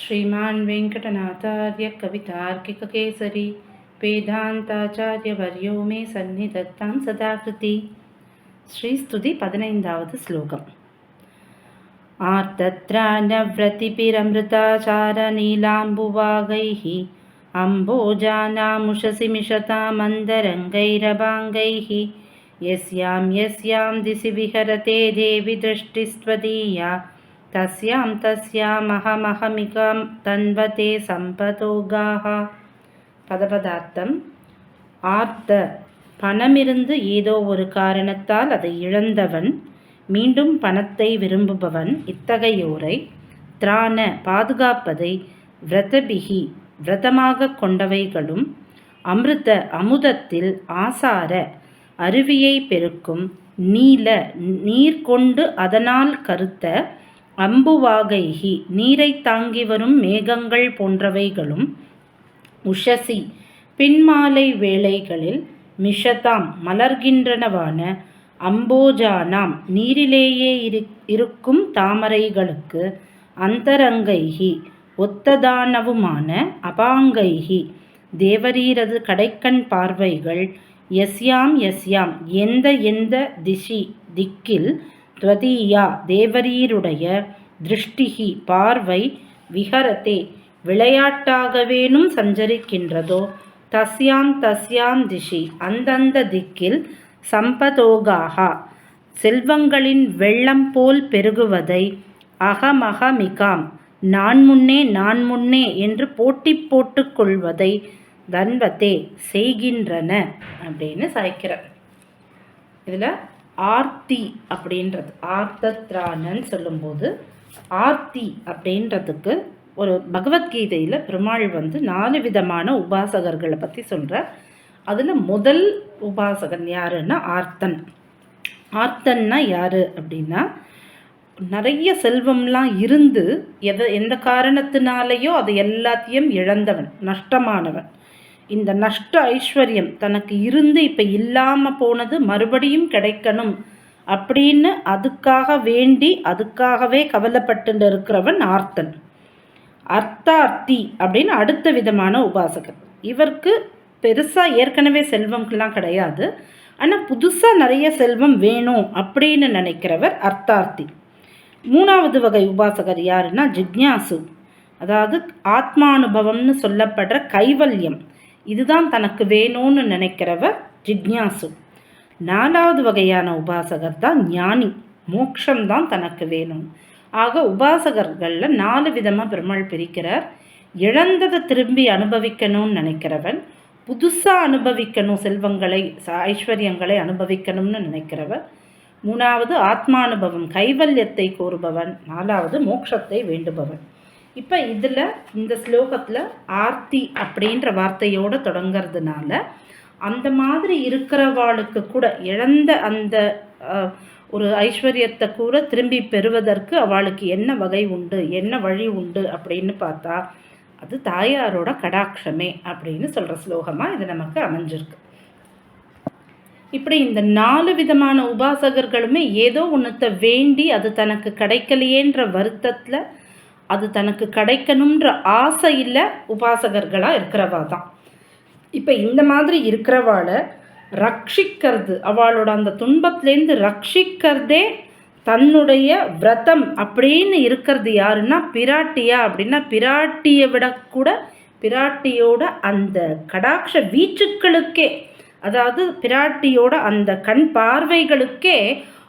श्रीमान् वेङ्कटनाथार्यकवितार्किककेसरी वेदान्ताचार्यवर्यो मे सन्निधत्तां सदाकृतिः। श्रीस्तुतिपदनैन्दावत् श्लोकम्। आर्दत्र नव्रतिपिरमृताचारनीलाम्बुवागैः अम्बोजानामुषसि मिषतामन्दरङ्गैरभाङ्गैः यस्यां यस्यां दिशि विहरते देवि दृष्टिस्त्वदीया तस्यां तस्यामहमहमिकां तन्वते சம்பதோகாக பதபதார்த்தம் ஆர்த்த பணமிருந்து ஏதோ ஒரு காரணத்தால் அதை இழந்தவன் மீண்டும் பணத்தை விரும்புபவன் இத்தகையோரை திராண பாதுகாப்பதை விரதபிகி விரதமாக கொண்டவைகளும் அமிர்த அமுதத்தில் ஆசார அருவியை பெருக்கும் நீல நீர் கொண்டு அதனால் கருத்த அம்புவாகைகி நீரை தாங்கி வரும் மேகங்கள் போன்றவைகளும் உஷசி பின்மாலை வேளைகளில் மிஷதாம் மலர்கின்றனவான அம்போஜானாம் நீரிலேயே இரு இருக்கும் தாமரைகளுக்கு அந்தரங்கைகி ஒத்ததானவுமான அபாங்கைகி தேவரீரது கடைக்கண் பார்வைகள் எஸ்யாம் எஸ்யாம் எந்த எந்த திஷி திக்கில் துவதீயா தேவரீருடைய திருஷ்டிகி பார்வை விஹரத்தே விளையாட்டாகவேனும் சஞ்சரிக்கின்றதோ? தஸ்யாம் தஸ்யாம் திஷி அந்தந்த திக்கில் சம்பதோகாகா. செல்வங்களின் வெள்ளம் போல் பெருகுவதை அகமகமிகாம். நான் முன்னே நான் முன்னே என்று போட்டி போட்டு கொள்வதை தன்வத்தே செய்கின்றன அப்படின்னு சாய்க்கிறார். இதில் ஆர்த்தி அப்படின்றது ஆர்த்தத்ராணன்னு சொல்லும்போது ஆர்த்தி அப்படின்றதுக்கு ஒரு பகவத்கீதையில் பெருமாள் வந்து நாலு விதமான உபாசகர்களை பற்றி சொல்கிறார் அதில் முதல் உபாசகன் யாருன்னா ஆர்த்தன். ஆர்த்தன்னா யார் அப்படின்னா நிறைய செல்வம்லாம் இருந்து எதை எந்த காரணத்தினாலேயோ அதை எல்லாத்தையும் இழந்தவன் நஷ்டமானவன். இந்த நஷ்ட ஐஸ்வர்யம் தனக்கு இருந்து இப்போ இல்லாமல் போனது மறுபடியும் கிடைக்கணும் அப்படின்னு அதுக்காக வேண்டி அதுக்காகவே கவலைப்பட்டு இருக்கிறவன் ஆர்த்தன். அர்த்தார்த்தி அப்படின்னு அடுத்த விதமான உபாசகர். இவருக்கு பெருசாக ஏற்கனவே செல்வம்லாம் கிடையாது. ஆனால் புதுசாக நிறைய செல்வம் வேணும் அப்படின்னு நினைக்கிறவர் அர்த்தார்த்தி. மூணாவது வகை உபாசகர் யாருன்னா ஜிக்ஞாசு. அதாவது ஆத்மானுபவம்னு சொல்லப்படுற கைவல்யம். இதுதான் தனக்கு வேணும்னு நினைக்கிறவர் ஜிக்ஞாசு. நாலாவது வகையான உபாசகர் தான் ஞானி. மோக்ஷம்தான் தனக்கு வேணும். ஆக உபாசகர்களில் நாலு விதமாக பெருமாள் பிரிக்கிறார். இழந்ததை திரும்பி அனுபவிக்கணும்னு நினைக்கிறவன் புதுசாக அனுபவிக்கணும் செல்வங்களை ஐஸ்வர்யங்களை அனுபவிக்கணும்னு நினைக்கிறவன் மூணாவது ஆத்மானுபவம் கைவல்யத்தை கோருபவன் நாலாவது மோட்சத்தை வேண்டுபவன். இப்போ இதில் இந்த ஸ்லோகத்தில் ஆர்த்தி அப்படின்ற வார்த்தையோடு தொடங்கிறதுனால அந்த மாதிரி இருக்கிறவாளுக்கு கூட இழந்த அந்த ஒரு ஐஸ்வர்யத்தை கூட திரும்பி பெறுவதற்கு அவளுக்கு என்ன வகை உண்டு என்ன வழி உண்டு அப்படின்னு பார்த்தா அது தாயாரோட கடாட்சமே அப்படின்னு சொல்கிற ஸ்லோகமாக இது நமக்கு அமைஞ்சிருக்கு. இப்படி இந்த நாலு விதமான உபாசகர்களுமே ஏதோ ஒன்றத்தை வேண்டி அது தனக்கு கிடைக்கலையேன்ற வருத்தத்தில் அது தனக்கு கிடைக்கணுன்ற ஆசை இல்லை உபாசகர்களாக இருக்கிறவா தான். இப்போ இந்த மாதிரி இருக்கிறவாளை ரட்சிக்கிறது அவளோட அந்த துன்பத்துலேருந்து ரட்சிக்கிறதே தன்னுடைய விரதம் அப்படின்னு இருக்கிறது யாருன்னா பிராட்டியா அப்படின்னா பிராட்டியை விடக்கூட பிராட்டியோட அந்த கடாட்ச வீச்சுக்களுக்கே அதாவது பிராட்டியோட அந்த கண் பார்வைகளுக்கே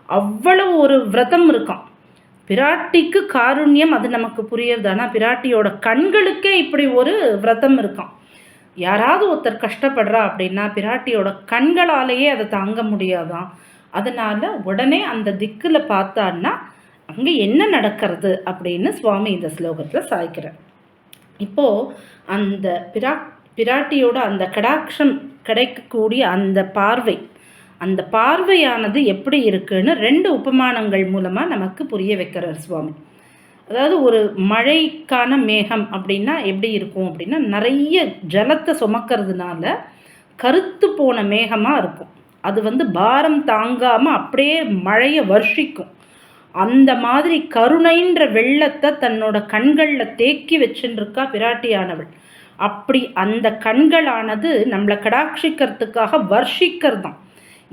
அவ்வளவு ஒரு விரதம் இருக்கும் பிராட்டிக்கு காருண்யம் அது நமக்கு புரியுறது. ஆனால் பிராட்டியோட கண்களுக்கே இப்படி ஒரு விரதம் இருக்கும் யாராவது ஒருத்தர் கஷ்டப்படுறா அப்படின்னா பிராட்டியோட கண்களாலேயே அதை தாங்க முடியாதான். அதனால் உடனே அந்த திக்கில் பார்த்தான்னா அங்கே என்ன நடக்கிறது அப்படின்னு சுவாமி இந்த ஸ்லோகத்தில் சாய்க்கிறார். இப்போது அந்த பிரா பிராட்டியோட அந்த கடாட்சம் கிடைக்கக்கூடிய அந்த பார்வை அந்த பார்வையானது எப்படி இருக்குன்னு ரெண்டு உபமானங்கள் மூலமாக நமக்கு புரிய வைக்கிறார் சுவாமி. அதாவது ஒரு மழைக்கான மேகம் அப்படின்னா எப்படி இருக்கும் அப்படின்னா நிறைய ஜலத்தை சுமக்கிறதுனால கருத்து போன மேகமாக இருக்கும். அது வந்து பாரம் தாங்காமல் அப்படியே மழையை வர்ஷிக்கும். அந்த மாதிரி கருணைன்ற வெள்ளத்தை தன்னோட கண்களில் தேக்கி வச்சுருக்கா பிராட்டியானவள். அப்படி அந்த கண்களானது நம்மளை கடாட்சிக்கிறதுக்காக வர்ஷிக்கிறதாம்.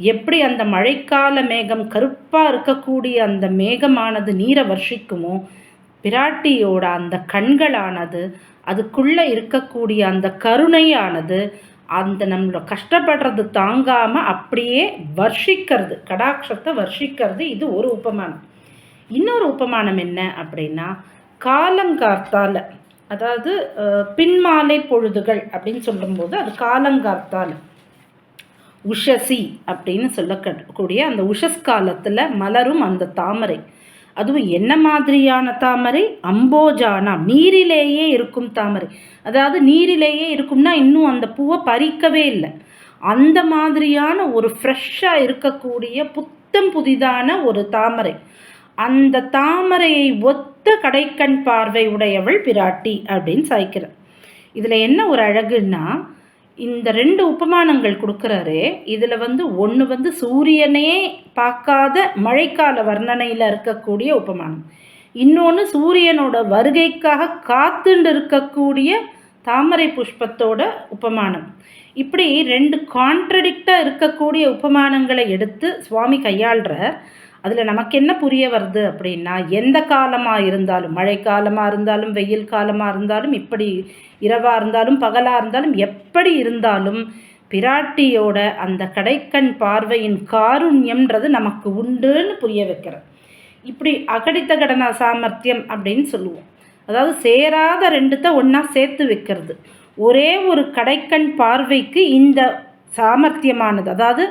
எப்படி அந்த மழைக்கால மேகம் கருப்பாக இருக்கக்கூடிய அந்த மேகமானது நீரை வர்ஷிக்குமோ பிராட்டியோட அந்த கண்களானது அதுக்குள்ளே இருக்கக்கூடிய அந்த கருணையானது அந்த நம்மளோட கஷ்டப்படுறது தாங்காமல் அப்படியே வர்ஷிக்கிறது கடாட்சத்தை வர்ஷிக்கிறது இது ஒரு உபமானம். இன்னொரு உபமானம் என்ன அப்படின்னா காலங்கார்த்தால அதாவது பின்மாலை பொழுதுகள் அப்படின்னு சொல்லும்போது அது காலங்கார்த்தால. உஷசி அப்படின்னு சொல்லக்கூடிய அந்த உஷஸ் காலத்தில் மலரும் அந்த தாமரை. அதுவும் என்ன மாதிரியான தாமரை? அம்போஜானா நீரிலேயே இருக்கும் தாமரை. அதாவது நீரிலேயே இருக்கும்னா இன்னும் அந்த பூவை பறிக்கவே இல்லை. அந்த மாதிரியான ஒரு ஃப்ரெஷ்ஷாக இருக்கக்கூடிய புத்தம் புதிதான ஒரு தாமரை. அந்த தாமரையை ஒத்த கடைக்கண் பார்வை உடையவள் பிராட்டி அப்படின்னு சாய்க்கிறார். இதில் என்ன ஒரு அழகுன்னா இந்த ரெண்டு உபமானங்கள் கொடுக்குறாரு இதில் வந்து ஒன்று வந்து சூரியனே பார்க்காத மழைக்கால வர்ணனையில் இருக்கக்கூடிய உபமானம். இன்னொன்று சூரியனோட வருகைக்காக காத்துண்டு இருக்கக்கூடிய தாமரை புஷ்பத்தோட உபமானம். இப்படி ரெண்டு கான்ட்ரடிக்டாக இருக்கக்கூடிய உபமானங்களை எடுத்து சுவாமி கையாள்கிறார் அதில் நமக்கு என்ன புரிய வருது அப்படின்னா எந்த காலமாக இருந்தாலும் மழை காலமாக இருந்தாலும் வெயில் காலமாக இருந்தாலும் இப்படி இரவாக இருந்தாலும் பகலாக இருந்தாலும் எப்படி இருந்தாலும் பிராட்டியோட அந்த கடைக்கண் பார்வையின் காருண்யம்ன்றது நமக்கு உண்டுன்னு புரிய வைக்கிறேன் இப்படி அகடித்த கடன சாமர்த்தியம் அப்படின்னு சொல்லுவோம். அதாவது சேராத ரெண்டுத்த ஒன்றா சேர்த்து வைக்கிறது. ஒரே ஒரு கடைக்கண் பார்வைக்கு இந்த சாமர்த்தியமானது. அதாவது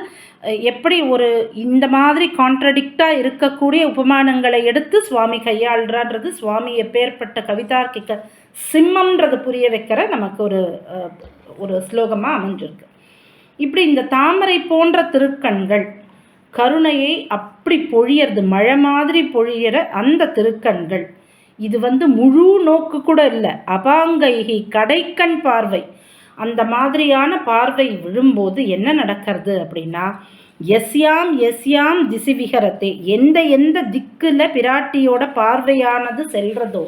எப்படி ஒரு இந்த மாதிரி கான்ட்ரடிக்டாக இருக்கக்கூடிய உபமானங்களை எடுத்து சுவாமி கையாளுறான்றது சுவாமி எப்பேற்பட்ட கவிதார்க்கிக்க சிம்மம்ன்றது புரிய வைக்கிற நமக்கு ஒரு ஒரு ஸ்லோகமாக அமைஞ்சிருக்கு. இப்படி இந்த தாமரை போன்ற திருக்கண்கள் கருணையை அப்படி பொழியறது மழை மாதிரி பொழியிற அந்த திருக்கண்கள் இது வந்து முழு நோக்கு கூட இல்லை அபாங்கைகி கடைக்கண் பார்வை. அந்த மாதிரியான பார்வை விழும்போது என்ன நடக்கிறது அப்படின்னா எஸ்யாம் எஸ்யாம் திசிவிகரத்தை எந்த எந்த திக்கில் பிராட்டியோட பார்வையானது செல்றதோ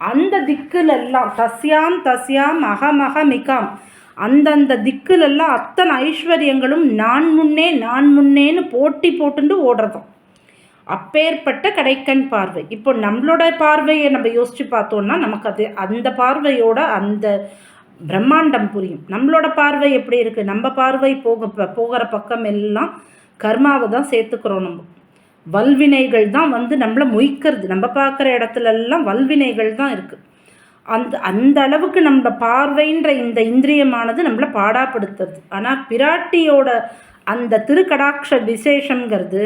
அந்த திக்குலெல்லாம் தஸ்யாம் தஸ்யாம் அகமகமிகாம் அந்தந்த திக்குலெல்லாம் அத்தனை ஐஸ்வர்யங்களும் நான் முன்னே நான் முன்னேன்னு போட்டி போட்டுண்டு ஓடுறதும். அப்பேற்பட்ட கடைக்கண் பார்வை. இப்போ நம்மளோட பார்வையை நம்ம யோசித்து பார்த்தோன்னா நமக்கு அது அந்த பார்வையோட அந்த பிரம்மாண்டம் புரியும். நம்மளோட பார்வை எப்படி இருக்குது நம்ம பார்வை போக போகிற பக்கம் எல்லாம் கர்மாவை தான் சேர்த்துக்கிறோம் நம்ம. வல்வினைகள் தான் வந்து நம்மளை மொய்க்கிறது. நம்ம பார்க்குற இடத்துலலாம் வல்வினைகள் தான் இருக்குது அந்த அந்த அளவுக்கு நம்ம பார்வைன்ற இந்த இந்திரியமானது நம்மளை பாடாப்படுத்துறது ஆனால் பிராட்டியோட அந்த திருக்கடாட்ச விசேஷங்கிறது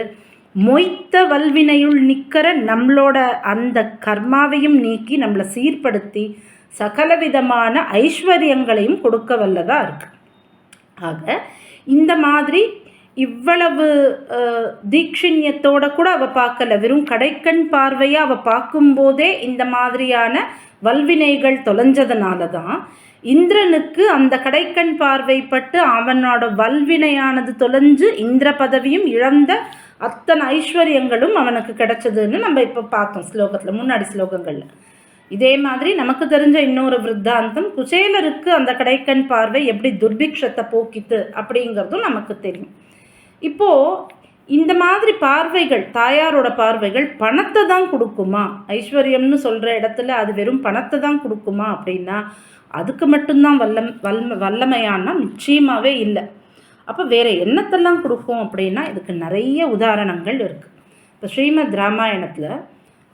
மொய்த்த வல்வினையுள் நிற்கிற நம்மளோட அந்த கர்மாவையும் நீக்கி நம்மளை சீர்படுத்தி சகலவிதமான ஐஸ்வர்யங்களையும் கொடுக்க வல்லதாக இருக்கு. ஆக இந்த மாதிரி இவ்வளவு தீட்சிண்யத்தோட கூட அவள் பார்க்கல. வெறும் கடைக்கண் பார்வையாக அவள் பார்க்கும்போதே இந்த மாதிரியான வல்வினைகள் தொலைஞ்சதுனால தான் இந்திரனுக்கு அந்த கடைக்கண் பார்வைப்பட்டு அவனோட வல்வினையானது தொலைஞ்சு இந்திர பதவியும் இழந்த அத்தனை ஐஸ்வர்யங்களும் அவனுக்கு கிடைச்சதுன்னு நம்ம இப்போ பார்த்தோம் ஸ்லோகத்தில் முன்னாடி ஸ்லோகங்களில். இதே மாதிரி நமக்கு தெரிஞ்ச இன்னொரு விருத்தாந்தம் குசேலருக்கு அந்த கடைக்கண் பார்வை எப்படி துர்பிக்ஷத்தை போக்கித்து அப்படிங்கிறதும் நமக்கு தெரியும். இப்போது இந்த மாதிரி பார்வைகள் தாயாரோட பார்வைகள் பணத்தை தான் கொடுக்குமா? ஐஸ்வர்யம்னு சொல்கிற இடத்துல அது வெறும் பணத்தை தான் கொடுக்குமா அப்படின்னா அதுக்கு மட்டும்தான் வல்லம் வல்ல வல்லமையானா நிச்சயமாகவே இல்லை. அப்போ வேறு என்னத்தெல்லாம் கொடுக்கும் அப்படின்னா இதுக்கு நிறைய உதாரணங்கள் இருக்குது இப்போ ஸ்ரீமத் ராமாயணத்தில்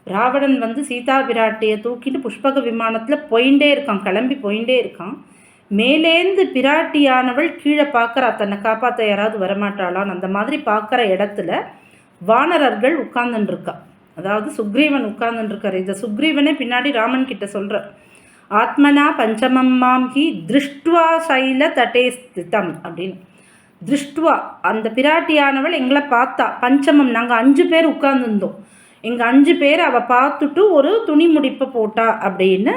ராவணன் வந்து சீதா பிராட்டியை தூக்கிட்டு புஷ்பக விமானத்தில் போயிண்டே இருக்கான் கிளம்பி போயிண்டே இருக்கான். மேலேந்து பிராட்டியானவள் கீழே பார்க்குறா தன்னை காப்பாற்ற யாராவது வரமாட்டாளான்னு. அந்த மாதிரி பார்க்குற இடத்துல வானரர்கள் உட்கார்ந்துருக்கா அதாவது சுக்ரீவன் உட்கார்ந்துருக்கார் இதை சுக்ரீவனே பின்னாடி ராமன் கிட்ட சொல்கிறார் ஆத்மனா பஞ்சமம்மாம் ஹி திருஷ்டுவா சைல தட்டே ஸ்திதம் அப்படின்னு. திருஷ்டுவா அந்த பிராட்டியானவள் எங்களை பார்த்தா பஞ்சமம் நாங்கள் அஞ்சு பேர் உட்கார்ந்துருந்தோம். எங்கள் அஞ்சு பேர் அவள் பார்த்துட்டு ஒரு துணி முடிப்பை போட்டா அப்படின்னு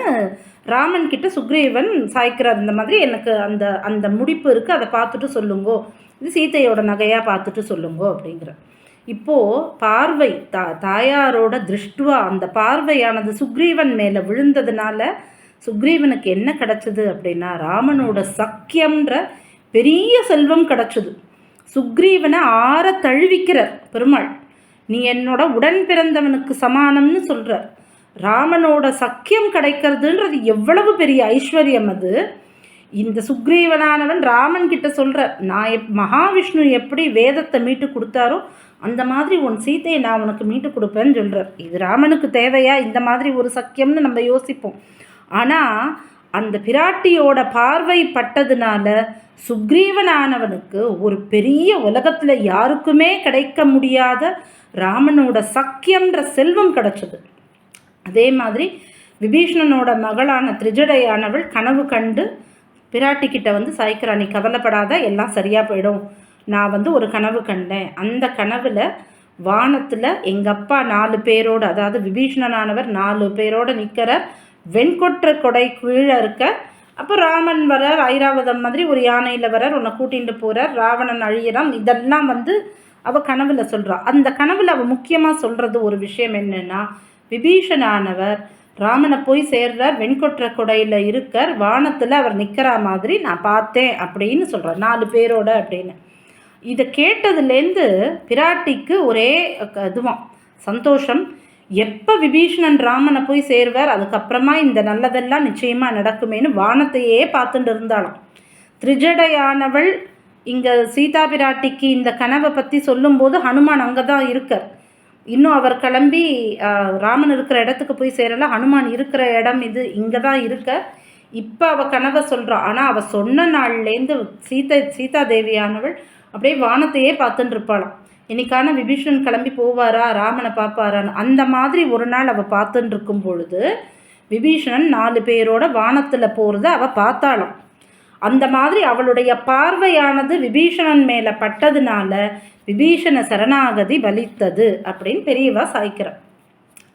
ராமன் கிட்ட சுக்ரீவன் சாய்க்கிறார். இந்த மாதிரி எனக்கு அந்த அந்த முடிப்பு இருக்குது அதை பார்த்துட்டு சொல்லுங்கோ. இது சீத்தையோட நகையாக பார்த்துட்டு சொல்லுங்கோ அப்படிங்கிற இப்போது பார்வை தா தாயாரோட திருஷ்டுவா அந்த பார்வையானது சுக்ரீவன் மேலே விழுந்ததுனால சுக்ரீவனுக்கு என்ன கிடச்சிது அப்படின்னா ராமனோட சக்கியம்ன்ற பெரிய செல்வம் கிடச்சிது. சுக்ரீவனை ஆற தழுவிக்கிறார் பெருமாள். நீ என்னோட உடன் பிறந்தவனுக்கு சமானம்னு சொல்கிறார் ராமனோட சக்கியம் கிடைக்கிறதுன்றது எவ்வளவு பெரிய ஐஸ்வர்யம் அது? இந்த சுக்ரீவனானவன் ராமன் கிட்ட சொல்கிறார் நான் எப் மகாவிஷ்ணு எப்படி வேதத்தை மீட்டு கொடுத்தாரோ அந்த மாதிரி உன் சீத்தையை நான் உனக்கு மீட்டு கொடுப்பேன்னு சொல்கிறார் இது ராமனுக்கு தேவையா? இந்த மாதிரி ஒரு சக்கியம்னு நம்ம யோசிப்போம். ஆனால் அந்த பிராட்டியோட பார்வை பட்டதுனால சுக்ரீவனானவனுக்கு ஒரு பெரிய உலகத்தில் யாருக்குமே கிடைக்க முடியாத ராமனோட சக்கியம்ன்ற செல்வம் கிடச்சிது. அதே மாதிரி விபீஷ்ணனோட மகளான திரிஜடையானவள் கனவு கண்டு பிராட்டிக்கிட்ட வந்து சாய்க்கிறா நீ கவலைப்படாத எல்லாம் சரியாக போயிடும். நான் வந்து ஒரு கனவு கண்டேன். அந்த கனவில் வானத்தில் எங்கள் அப்பா நாலு பேரோடு அதாவது விபீஷ்ணனானவர் நாலு பேரோடு நிற்கிற வெண்கொற்ற கொடை கீழே இருக்க. அப்போ ராமன் வரார் ஐராவதம் மாதிரி ஒரு யானையில் வரார் உன்னை கூட்டிகிட்டு போகிறார் ராவணன் அழியிறான். இதெல்லாம் வந்து அவள் கனவில் சொல்கிறாள் அந்த கனவில் அவள் முக்கியமாக சொல்கிறது ஒரு விஷயம் என்னென்னா விபீஷணானவர் ராமனை போய் சேர்றார் வெண்கொற்ற கொடையில் இருக்கார் வானத்தில் அவர் நிற்கிற மாதிரி நான் பார்த்தேன் அப்படின்னு சொல்கிறார் நாலு பேரோட அப்படின்னு. இதை கேட்டதுலேருந்து பிராட்டிக்கு ஒரே இதுவான் சந்தோஷம். எப்போ விபீஷணன் ராமனை போய் சேர்வார் அதுக்கப்புறமா இந்த நல்லதெல்லாம் நிச்சயமாக நடக்குமேனு வானத்தையே பார்த்துட்டு இருந்தாலும் திரிஜடையானவள் இங்கே சீதா பிராட்டிக்கு இந்த கனவை பற்றி சொல்லும்போது ஹனுமான் அங்கே தான் இருக்கார். இன்னும் அவர் கிளம்பி ராமன் இருக்கிற இடத்துக்கு போய் சேரல ஹனுமான் இருக்கிற இடம் இது இங்கே தான் இருக்க. இப்போ அவள் கனவை சொல்கிறான் ஆனால் அவள் சொன்ன நாள்லேருந்து சீதை சீதா தேவியானவள் அப்படியே வானத்தையே பார்த்துட்டு இருப்பாளாம். இன்னைக்கான விபீஷன் கிளம்பி போவாரா ராமனை பார்ப்பாரான்னு அந்த மாதிரி ஒரு நாள் அவள் பார்த்துட்டு இருக்கும் பொழுது விபீஷணன் நாலு பேரோட வானத்தில் போகிறத அவள் பார்த்தாளாம். அந்த மாதிரி அவளுடைய பார்வையானது விபீஷணன் மேலே பட்டதுனால விபீஷண சரணாகதி பலித்தது அப்படின்னு பெரியவா சாய்க்கிறான்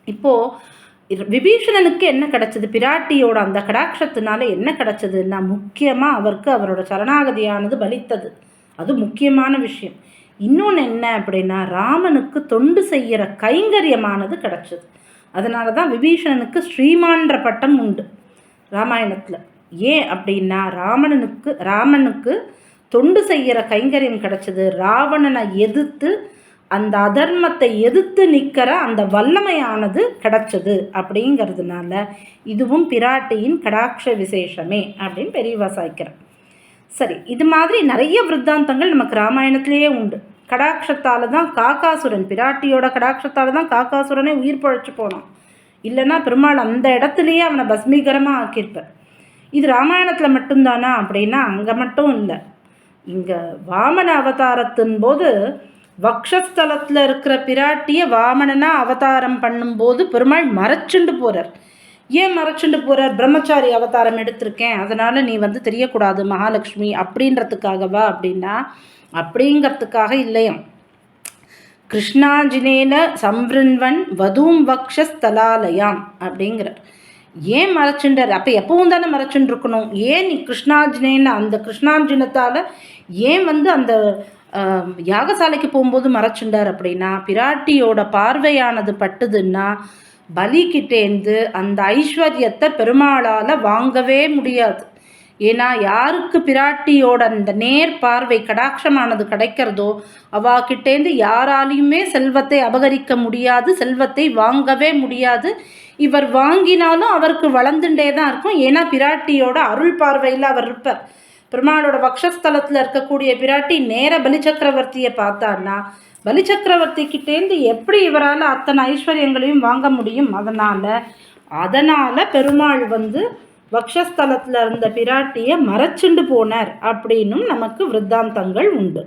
இப்போது விபீஷணனுக்கு என்ன கிடச்சது? பிராட்டியோட அந்த கடாட்சத்தினால என்ன கிடச்சதுன்னா முக்கியமாக அவருக்கு அவரோட சரணாகதியானது பலித்தது. அது முக்கியமான விஷயம். இன்னொன்று என்ன அப்படின்னா ராமனுக்கு தொண்டு செய்கிற கைங்கரியமானது கிடச்சிது. அதனால தான் விபீஷணனுக்கு ஸ்ரீமான்ற பட்டம் உண்டு ராமாயணத்தில். ஏன் அப்படின்னா ராமணனுக்கு ராமனுக்கு தொண்டு செய்கிற கைங்கரியம் கிடச்சிது. ராவணனை எதிர்த்து அந்த அதர்மத்தை எதிர்த்து நிற்கிற அந்த வல்லமையானது கிடச்சது அப்படிங்கிறதுனால இதுவும் பிராட்டியின் கடாட்ச விசேஷமே அப்படின்னு பெரியவா சாய்க்கிறேன் சரி இது மாதிரி நிறைய விருத்தாந்தங்கள் நமக்கு ராமாயணத்திலேயே உண்டு. கடாட்சத்தால் தான் காக்காசுரன் பிராட்டியோட கடாட்சத்தால் தான் காக்காசுரனே உயிர் பழைச்சு போனான். இல்லைன்னா பெருமாள் அந்த இடத்துலையே அவனை பஸ்மீகரமாக ஆக்கியிருப்பார். இது ராமாயணத்தில் மட்டும்தானா அப்படின்னா அங்கே மட்டும் இல்லை. இங்கே வாமன அவதாரத்தின் போது வக்ஷஸ்தலத்தில் இருக்கிற பிராட்டியை வாமனனாக அவதாரம் பண்ணும்போது பெருமாள் மறைச்சுண்டு போகிறார் ஏன் மறைச்சுண்டு போகிறார் பிரம்மச்சாரி அவதாரம் எடுத்திருக்கேன். அதனால் நீ வந்து தெரியக்கூடாது மகாலட்சுமி அப்படின்றதுக்காகவா அப்படின்னா அப்படிங்கிறதுக்காக இல்லையாம் கிருஷ்ணாஜினேன சம்பிருன்வன் வதூம் வக்ஷஸ்தலாலயாம் அப்படிங்கிறார். ஏன் மறைச்சுண்டார்? அப்போ எப்பவும் தானே மறைச்சுன்னு இருக்கணும் ஏன் நீ கிருஷ்ணார்ஜுனேன்னு அந்த கிருஷ்ணார்ஜுனத்தால் ஏன் வந்து அந்த யாகசாலைக்கு போகும்போது மறைச்சுண்டார் அப்படின்னா பிராட்டியோட பார்வையானது பட்டுதுன்னா பலிக்கிட்டேந்து அந்த ஐஸ்வர்யத்தை பெருமாளால் வாங்கவே முடியாது. ஏன்னா யாருக்கு பிராட்டியோட அந்த நேர் பார்வை கடாட்சமானது கிடைக்கிறதோ அவாக்கிட்டேந்து யாராலையுமே செல்வத்தை அபகரிக்க முடியாது செல்வத்தை வாங்கவே முடியாது. இவர் வாங்கினாலும் அவருக்கு வளர்ந்துட்டே தான் இருக்கும். ஏன்னா பிராட்டியோட அருள் பார்வையில் அவர் இருப்பார். பெருமாளோட வக்ஷஸ்தலத்தில் இருக்கக்கூடிய பிராட்டி நேர பலிச்சக்கரவர்த்தியை பார்த்தான்னா பலிச்சக்கரவர்த்தி கிட்டேருந்து எப்படி இவரால் அத்தனை ஐஸ்வர்யங்களையும் வாங்க முடியும் அதனால் அதனால் பெருமாள் வந்து வக்ஷஸ்தலத்தில் இருந்த பிராட்டியை மறைச்சுண்டு போனார் அப்படின்னும் நமக்கு விருத்தாந்தங்கள் உண்டு.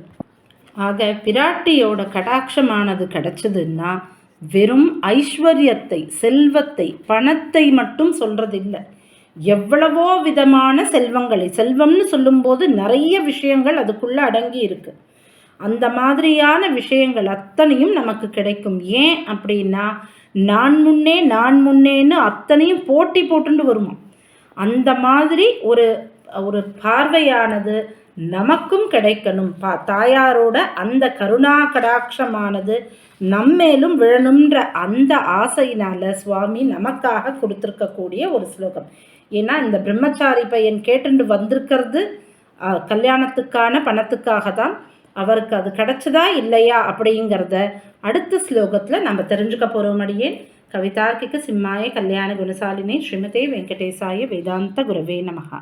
ஆக பிராட்டியோட கடாட்சமானது கிடச்சதுன்னா வெறும் ஐஸ்வர்யத்தை செல்வத்தை பணத்தை மட்டும் சொல்கிறதில்லை எவ்வளவோ விதமான செல்வங்களை செல்வம்னு சொல்லும்போது நிறைய விஷயங்கள் அதுக்குள்ளே அடங்கி இருக்குது அந்த மாதிரியான விஷயங்கள் அத்தனையும் நமக்கு கிடைக்கும். ஏன் அப்படின்னா நான் முன்னே நான் முன்னேன்னு அத்தனையும் போட்டி போட்டுண்டு வருமா? அந்த மாதிரி ஒரு ஒரு பார்வையானது நமக்கும் கிடைக்கணும். பா தாயாரோட அந்த கருணா கடாட்சமானது நம்மேலும் விழணுன்ற அந்த ஆசையினால சுவாமி நமக்காக கொடுத்துருக்கக்கூடிய ஒரு ஸ்லோகம். ஏன்னா இந்த பிரம்மச்சாரி பையன் கேட்டுண்டு வந்திருக்கிறது கல்யாணத்துக்கான பணத்துக்காக தான். அவருக்கு அது கிடைச்சதா இல்லையா அப்படிங்கிறத அடுத்த ஸ்லோகத்தில் நம்ம தெரிஞ்சுக்க போகிறோம் அடியே கவிதார்க்கிக சிம்மாய கல்யாண குணசாலினி ஸ்ரீமதே வெங்கடேசாய வேதாந்த குரவே நமகா